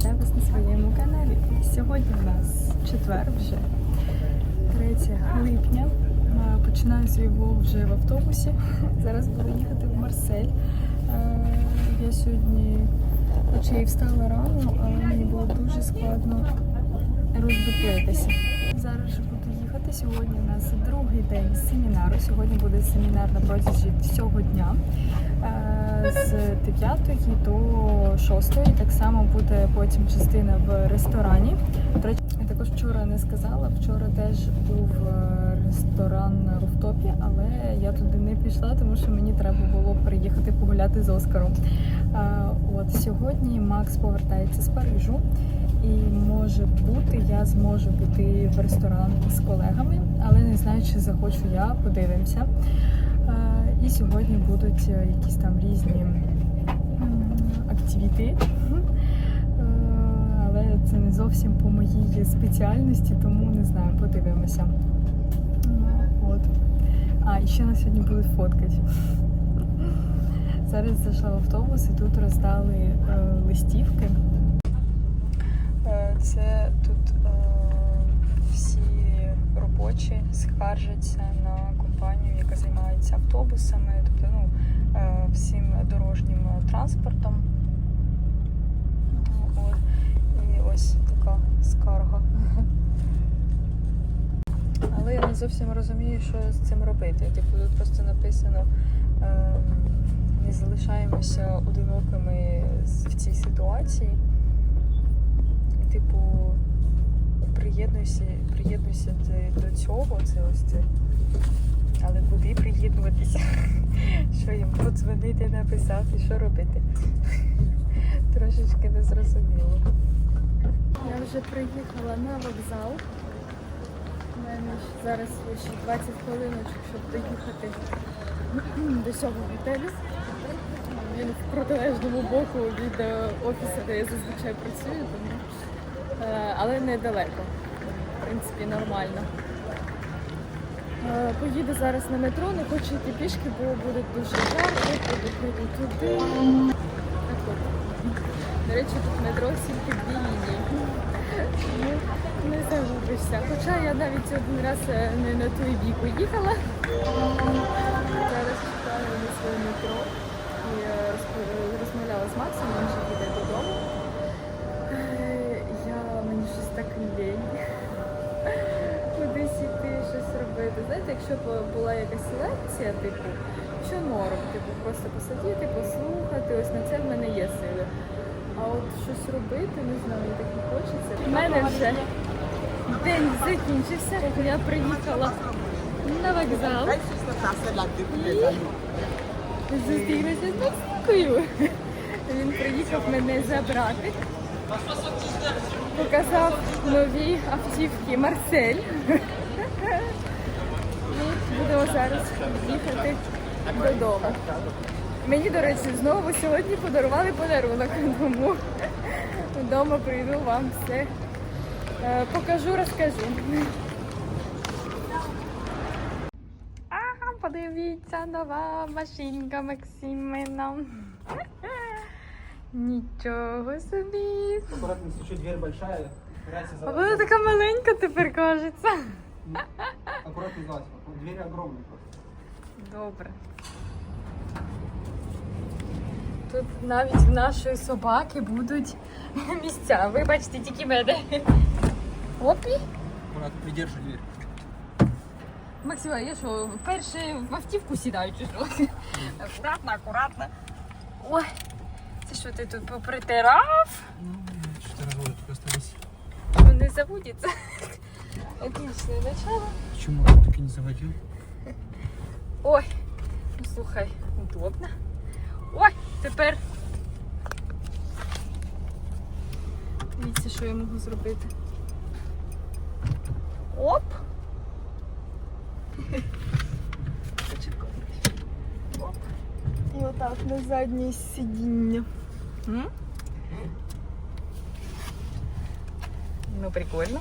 Вітаю вас на своєму каналі. Сьогодні у нас четвер вже 3 липня. Починаю свій влог вже в автобусі. Зараз буду їхати в Марсель. Я сьогодні, хоча і встала рано, але мені було дуже складно роздуплитися. Зараз буду їхати. Сьогодні у нас другий день семінару. Сьогодні буде семінар на протязі всього дня з 9 до 6. Так само буде потім частина в ресторані. Я також вчора не сказала. Вчора теж був е, ресторан на руфтопі, але я туди не пішла, тому що мені треба було приїхати погуляти з Оскаром. Е, От сьогодні Макс повертається з Парижу. І може бути, я зможу піти в ресторан з колегами, але не знаю, чи захочу я, подивимося. Сьогодні будуть е, якісь там різні активіти. Е, Але це не зовсім по моїй спеціальності, тому не знаю, подивимося. Е, От. А, і ще на сьогодні будуть фоткати. Зараз зайшла в автобус і тут роздали е, листівки. Це тут всі робочі скаржаться на компанію, яка займається автобусами, тобто ну, е, всім дорожнім транспортом. От. І ось така скарга. Але я не зовсім розумію, що з цим робити. Типу, тут просто написано. е, Не залишаємося одинокими в цій ситуації типу, приєднуйся, приєднуйся до цього, це ось це. Але куди приєднуватися? Що їм подзвонити, написати, що робити? Трошечки незрозуміло. Я вже приїхала на вокзал. У мене зараз ще 20 хвилиночок, щоб доїхати до цього готелю. Він в протилежному боку від е, офісу, де я зазвичай працюю, тому Е, але недалеко. В принципі, нормально. Е, Поїду зараз на метро, не хочу йти пішки, бо буде дуже жарко, буду туди. Так от. До речі, тут метро тільки дві лінії. Не загубишся. Хоча я навіть один раз е, не на той бік уїхала. Зараз чекаю на своє метро і е, розмовляла з Максом, він вже їде додому. Я мені щось так лінь. Кудись щось робити. Знаєте, якщо була якась лекція, типу, що норм, типу, просто посидіти, послухати, ось на це в мене є сили. А от щось робити, не знаю, так не хочеться. У мене вже день закінчився. Я приїхала на вокзал і зустрілася з Максимкою. Він приїхав мене забрати. Показав нові автівки Марсель. Будемо зараз їхати додому. Мені, до речі, знову сьогодні подарували подарунок, тому вдома прийду вам все е, покажу, розкажу. Подивіться, нова машинка Максимина. Нічого собі. Аккуратно, чуть дверь большая, А вона така маленька тепер кажеться. Аккуратно залазь. Дверь огромная просто. Добре. Тут навіть в нашої собаки будуть місця. Вибачте, тільки мене. Опі. Аккуратно, придержи дверь. Максима, я що, вперше в автівку сідаю чи що? Акуратно, акуратно. Ой, це що ти тут попритирав? Что-то разводит просто весь. Ну не заводиться. Отличне начало. Почему он так и не заводил? Ой, ну слухай, удобно. Ой, тепер. Дивіться, що я можу зробити. Оп! Оп. І отак на заднє сидіння. М? Ну, прикольно.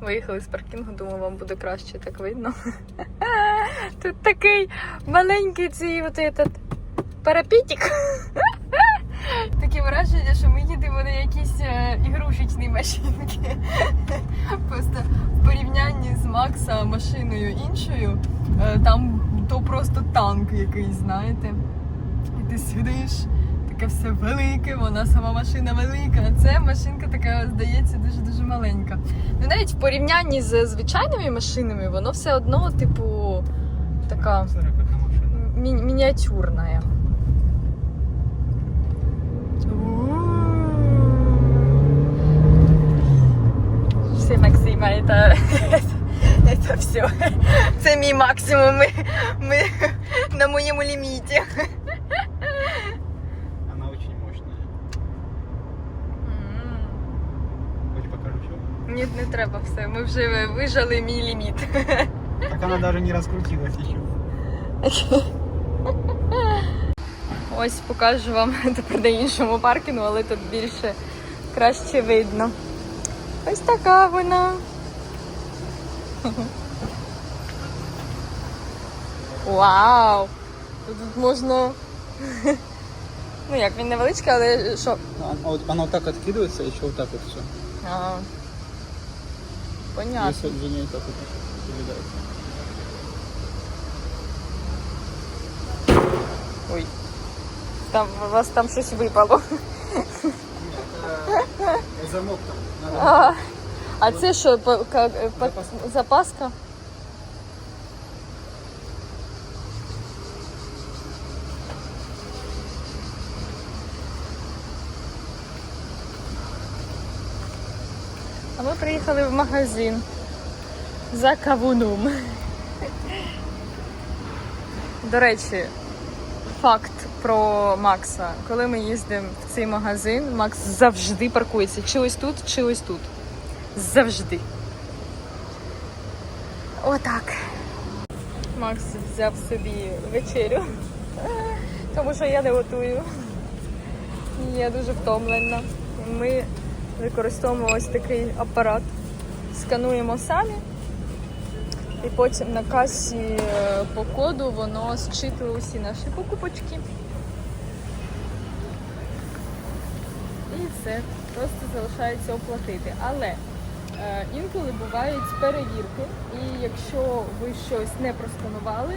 Виїхали з паркінгу, думаю, вам буде краще так видно. Тут такий маленький цей от этот парапетик. Таке враження, що ми їдемо на якісь е, ігрушечні машинки. Просто в порівнянні з Макса машиною іншою, е, там то просто танк якийсь, знаєте. І ти сидиш, таке все велике, вона сама машина велика, а це машинка така, здається, дуже-дуже маленька. Ну навіть в порівнянні з звичайними машинами, воно все одно, типу, така ми- миниатюрная. Все, Максима, это, это все. Це мій максимум. Ми, ми на моєму ліміті. Ні, не треба все. Ми вже вижали мій ліміт. Так она даже не раскрутилась еще. Ось покажу вам тепер на іншому паркінгу, але тут більше краще видно. Ось така вона. Вау! Тут можна. Ну як, він невеличкий, але що? А она вот так откидывается, еще вот так вот все. Понятно. Если за ней так вот передается. Ой. Там у вас там щось випало. Замок там. А, а це що, по- ка- по- запаска? Приїхали в магазин за кавуном. До речі, факт про Макса. Коли ми їздимо в цей магазин, Макс завжди паркується. Чи ось тут, чи ось тут. Завжди. Отак. Макс взяв собі вечерю, тому що я не готую. Я дуже втомлена. Ми використовуємо ось такий апарат. Скануємо самі. І потім на касі е, по коду воно зчитує усі наші покупочки. І все. Просто залишається оплатити. Але е, інколи бувають перевірки, і якщо ви щось не просканували,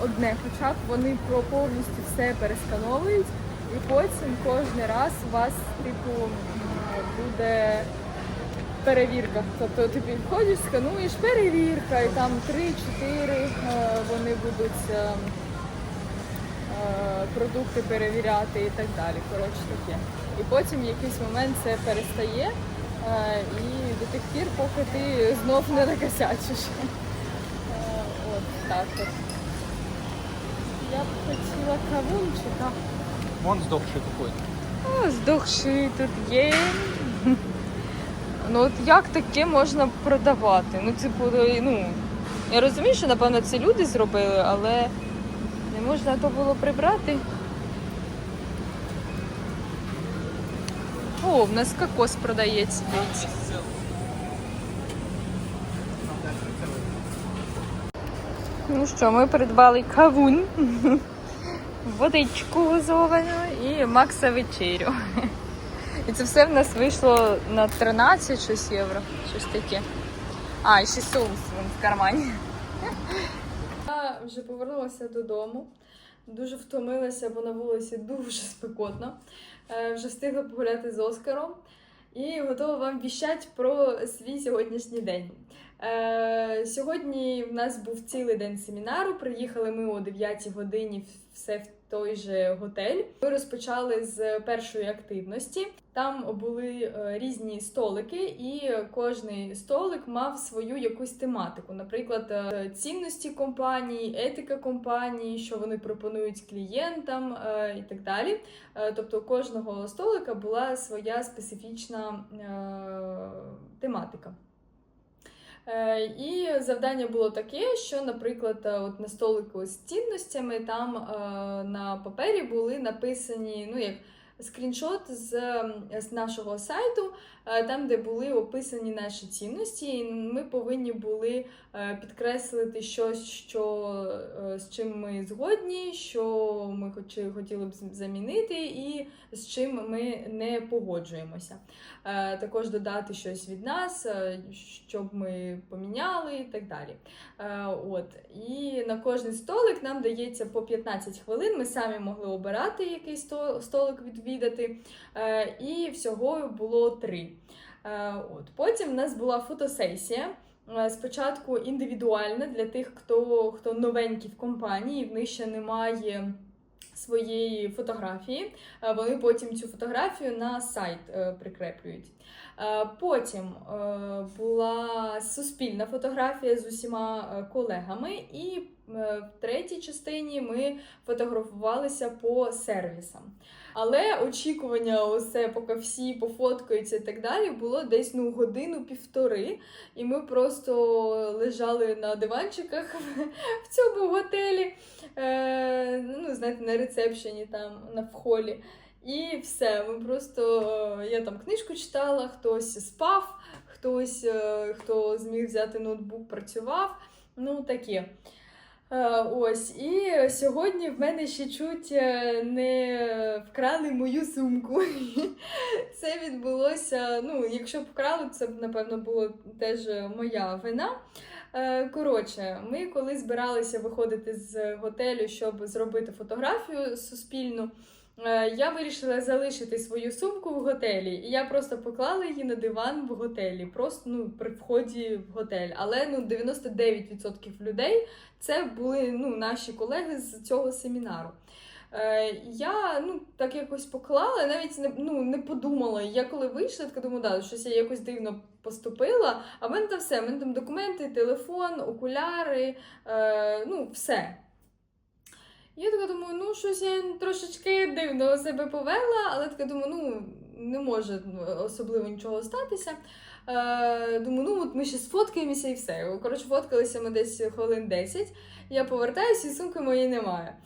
одне хоча б вони повністю все перескановують, і потім кожен раз вас, типу, буде перевірка. Тобто ти підходиш, скануєш перевірка, і там 3-4 е, вони будуть е, е, продукти перевіряти і так далі. Коротше таке. І потім в якийсь момент це перестає. І до тих пір, поки ти знов не накосячиш. От так от. Я б хотіла кавунчика. Вон сдохший какой. О, здохший тут є. Ну от як таке можна продавати? Ну, типу, ну, я розумію, що напевно це люди зробили, але не можна то було прибрати. О, в нас кокос продається. Ну що, ми придбали кавун, водичку газовану і Макса вечерю. І це все в нас вийшло на 13 щось євро, щось таке. А, і ще соус в кармані. Я вже повернулася додому. Дуже втомилася, бо на вулиці дуже спекотно. Е, Вже встигла погуляти з Оскаром і готова вам віщати про свій сьогоднішній день. Е, сьогодні в нас був цілий день семінару. Приїхали ми о 9 годині все в той же готель. Ми розпочали з першої активності. Там були е, різні столики, і кожний столик мав свою якусь тематику. Наприклад, е, цінності компанії, етика компанії, що вони пропонують клієнтам і так далі. Тобто у кожного столика була своя специфічна тематика. Е, І завдання було таке, що, наприклад, е, от на столику з цінностями там е, на папері були написані ну, як скріншот з, з нашого сайту, е, там, де були описані наші цінності, і ми повинні були е, підкреслити щось, що, е, з чим ми згодні, що ми хотіли б замінити, і з чим ми не погоджуємося. Також додати щось від нас, щоб ми поміняли і так далі. От. І на кожний столик нам дається по 15 хвилин. Ми самі могли обирати який сто- столик відвідати. Е, І всього було три. Е, От. Потім в нас була фотосесія. Е, Спочатку індивідуальна для тих, хто, хто новенький в компанії, в них ще немає своєї фотографії. Вони потім цю фотографію на сайт прикреплюють. Потім була суспільна фотографія з усіма колегами, і в третій частині ми фотографувалися по сервісам. Але очікування, усе, поки всі пофоткаються і так далі, було десь ну годину-півтори. І ми просто лежали на диванчиках в цьому готелі, е, ну, знаєте, на рецепшені там на в холі. І все. Ми просто е, я там книжку читала, хтось спав, хтось, е, хто зміг взяти ноутбук, працював. Ну таке. Е, Ось, і сьогодні в мене ще чуть е, не вкрали мою сумку. Це відбулося. Ну, якщо б вкрали, це б напевно було теж моя вина. Е, Коротше, ми коли збиралися виходити з готелю, щоб зробити фотографію суспільну. Е, Я вирішила залишити свою сумку в готелі, і я просто поклала її на диван в готелі, просто ну при вході в готель. Але ну 99% людей це були ну, наші колеги з цього семінару. Е, я ну, так якось поклала, навіть не, ну, не подумала. Я коли вийшла, така думаю, да, щось я якось дивно поступила. А в мене там все, в мене там документи, телефон, окуляри, е, ну, все. Я така думаю, ну щось я трошечки дивно себе повела, але така думаю, ну не може ну, особливо нічого статися. Е, думаю, ну от ми ще сфоткаємося і все. Коротше, фоткалися ми десь хвилин 10. Я повертаюся, і сумки моєї немає.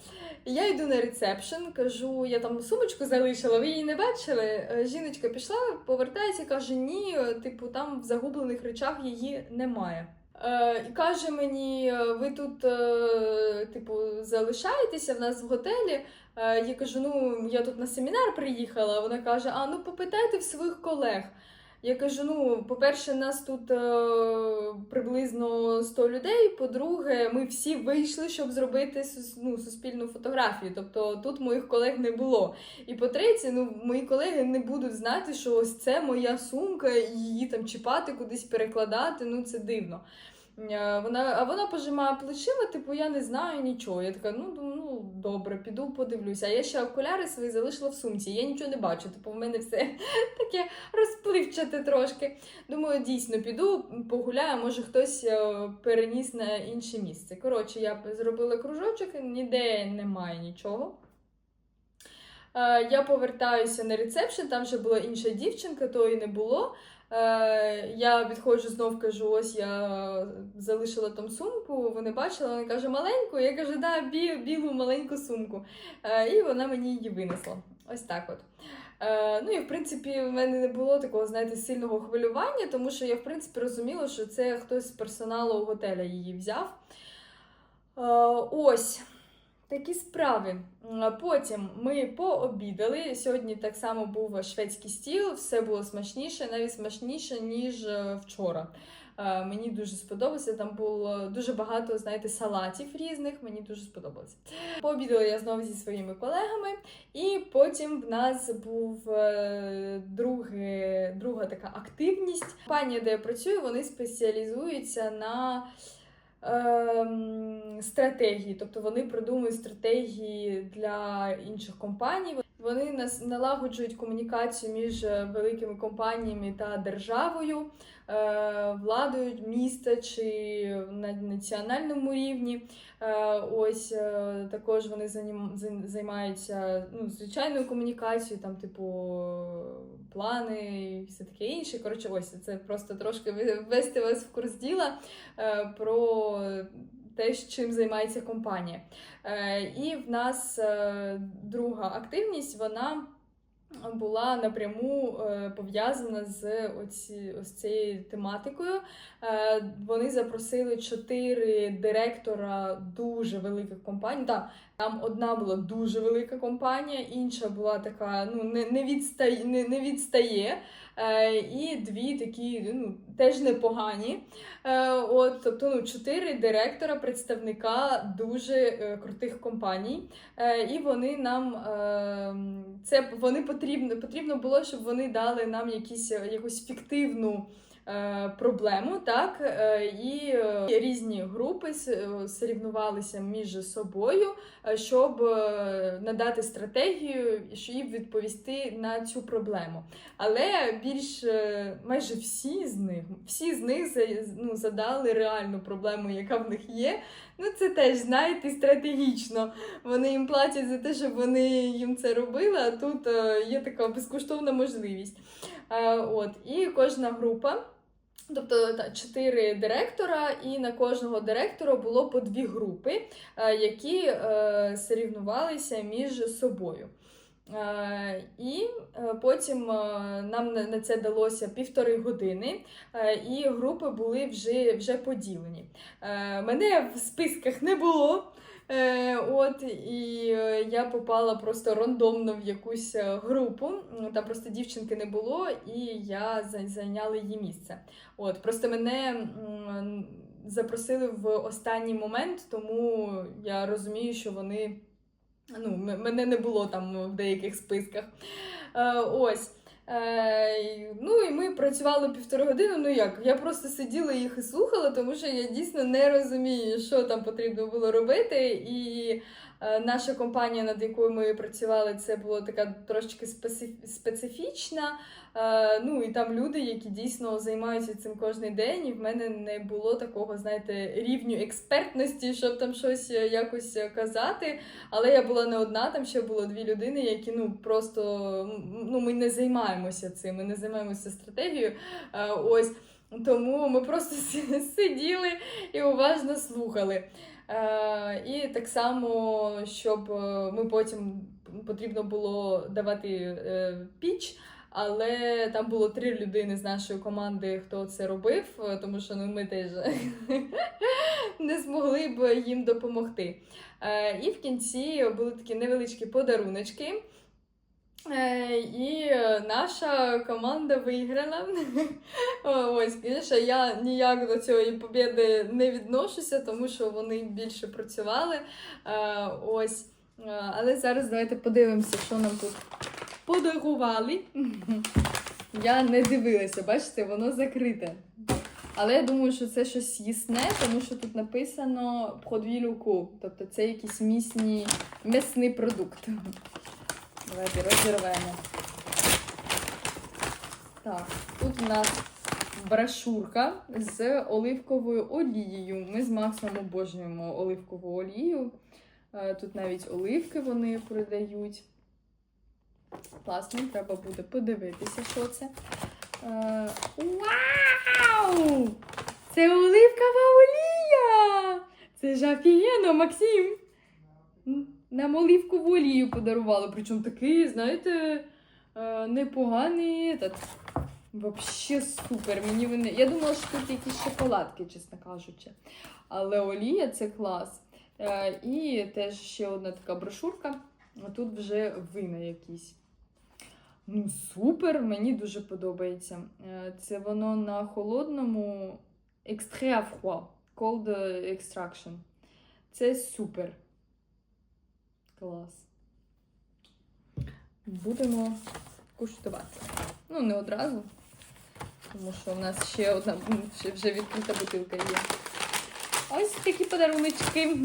Я йду на ресепшн, кажу, я там сумочку залишила, ви її не бачили. Е, Жіночка пішла, повертається, каже: ні, типу, там в загублених речах її немає. Е, і каже мені, е, ви тут, е, типу, залишаєтеся в нас в готелі. Я кажу, ну я тут на семінар приїхала. Вона каже: А ну попитайте в своїх колег. Я кажу: ну, по-перше, нас тут приблизно 100 людей. По-друге, ми всі вийшли, щоб зробити ну, суспільну фотографію. Тобто тут моїх колег не було. І по-третє, ну, мої колеги не будуть знати, що ось це моя сумка, її там чіпати, кудись перекладати. Ну це дивно. Е, Вона, а вона пожимає плечима, типу, я не знаю нічого. Я така, ну, ну добре, піду подивлюся. А я ще окуляри свої залишила в сумці, я нічого не бачу. Типу, в мене все таке розпливчате трошки. Думаю, дійсно піду, погуляю, може хтось е, переніс на інше місце. Коротше, я зробила кружочок, ніде немає нічого. Е, Я повертаюся на ресепшн, там вже була інша дівчинка, то і не було. Е, Я відходжу знов кажу, ось я залишила там сумку, вони бачили, вона каже, маленьку. Я кажу, да, бі- білу маленьку сумку. Е, І вона мені її винесла. Ось так от. Е, Ну і в принципі в мене не було такого, знаєте, сильного хвилювання, тому що я в принципі розуміла, що це хтось з персоналу готеля її взяв. Ось. Такі справи. Потім ми пообідали. Сьогодні так само був шведський стіл, все було смачніше, навіть смачніше, ніж е, вчора. Е, Мені дуже сподобалося. Там було дуже багато, знаєте, салатів різних. Мені дуже сподобалося. Пообідала я знову зі своїми колегами, і потім в нас був е, друге, друга така активність. Компанія, де я працюю, вони спеціалізуються на стратегії, тобто вони продумують стратегії для інших компаній. Вони налагоджують комунікацію між е, великими компаніями та державою, владою міста чи на національному рівні. Е, Ось е, також вони займаються ну, звичайною комунікацією, там, типу, плани і все таке інше. Коротше, ось це просто трошки ввести вас в курс діла е, про те, чим займається компанія. Е, І в нас е, друга активність, вона була напряму е, пов'язана з оці, ось цією тематикою. Е, Вони запросили чотири директора дуже великих компаній. Так, там одна була дуже велика компанія, інша була така, ну не, не, відстає, не, не відстає. Е, і дві такі ну, теж непогані. Е, от, тобто ну, чотири директора, представника дуже е, крутих компаній. Е, і вони нам е, це вони потрібно, потрібно було, щоб вони дали нам якісь, якусь фіктивну. Е, Проблему, так, е, і е, різні групи сорівнувалися між собою, щоб надати стратегію і відповісти на цю проблему. Але більш майже всі з них, всі з них ну, задали реальну проблему, яка в них є. Ну, це теж, знаєте, стратегічно. Вони їм платять за те, щоб вони їм це робили, а тут є така безкоштовна можливість. От, і кожна група. Тобто та, чотири директора, і на кожного директора було по дві групи, е, які е, сорівнувалися між собою. Е, І е, потім е, нам на це далося півтори години, е, і групи були вже, вже поділені. Е, Мене в списках не було. Е, От і е, я попала просто рандомно в якусь е, групу. Там просто дівчинки не було, і я зайняла її місце. От просто мене запросили в останній момент, тому я розумію, що вони ну, мене не було там в деяких списках. Е, ось. Е, ну і ми працювали півтори години. Ну як? Я просто сиділа їх і слухала, тому що я дійсно не розумію, що там потрібно було робити. І наша компанія, над якою ми працювали, це була така специф- специфічна. Е, ну і там люди, які дійсно займаються цим кожен день, і в мене не було такого, знаєте, рівню експертності, щоб там щось е, якось е, казати. Але я була не одна, там ще було дві людини, які ну просто ну, ми не займаємося цим, ми не займаємося стратегією. Е, Ось тому ми просто сиділи і уважно слухали. Е, І так само, щоб е, ми потім потрібно було давати е, піч. Але там було три людини з нашої команди, хто це робив, тому що ну, ми теж не змогли б їм допомогти. І в кінці були такі невеличкі подаруночки. Е, І е, наша команда виграла. Ось, звісно, я ніяк до цієї побіди не відношуся, тому що вони більше працювали. Е, Ось. Але зараз давайте подивимося, що нам тут подарували. Я не дивилася, бачите, воно закрите. Але я думаю, що це щось їсне, тому що тут написано locaux, тобто це якийсь місні, м'ясний продукт. Давайте розірвемо. Так, тут у нас брошурка з оливковою олією. Ми з Максом обожнюємо оливкову олію. Е, Тут навіть оливки вони продають. Класно, треба буде подивитися, що це. Е, Вау! Це оливкова олія! Це ж офігенно, Максим! Нам оливкову олію подарували, причому такий, знаєте, е, непоганий. Этот. Вообще супер. Мені вони. Я думала, що тут якісь шоколадки, чесно кажучи. Але олія це клас. Е, І теж ще одна така брошурка. А тут вже вина якісь. Ну, супер, мені дуже подобається. Е, Це воно на холодному extrait à froid, cold extraction. Це супер. Клас. Будемо куштувати. Ну, не одразу, тому що в нас ще одна ще вже відкрита бутилка є. Ось такі подаруночки.